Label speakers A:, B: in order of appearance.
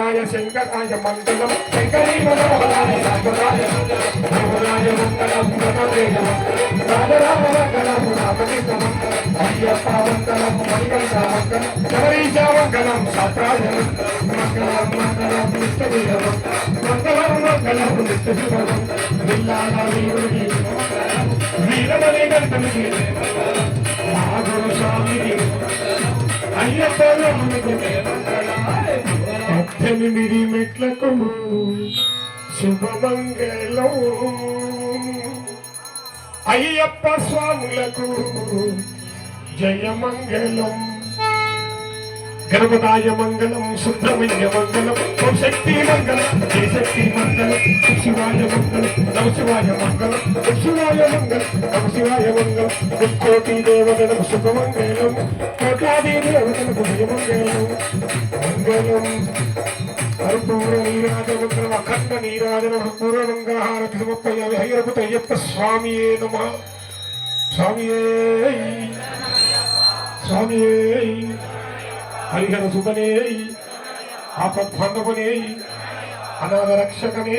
A: శంకరాయ శంకరాయ మంగళం శంకరీ మనోహరాయ శంకరాయ శివరాయ మంగళం గణదేవ రాజరామ మంగళం రామకృష్ణ మంగళం అయ్యప్ప మంగళం మంగళ మంగళం శబరీశ మంగళం శాస్త్రాయ మంగళం మంగళం నిత్యవీర మంగళం మంగళం నిత్యశివం విల్లాల వీరుడి వీరమణి గంటమికి పద్దెనిమిది మెట్లకు శుభమంగళం. అయ్యప్ప స్వాములకు జయమంగళం. గణపతాయ మంగళం సుబ్రహ్మణ్య మంగళం శక్తి మంగళం జయ శక్తి మంగళం శివాయ మంగళం నమ శివాయ మంగళం నమ శివాయ మంగళం నమ శివాయ మంగళం ఓం కోటి శుభమంగళం కోటాది దేవగణకు జయమంగళం మంగళం కర్పూర నీరాజమంగళం అఖండ నీరాజనం పూర్వమంగళహారతి సమర్పయామి హైరపుత అయ్యప్ప స్వామియే నమ స్వామియే స్వామియే హరిహర సుతనే ఆపద్బాంధవనే అనాథ రక్షకనే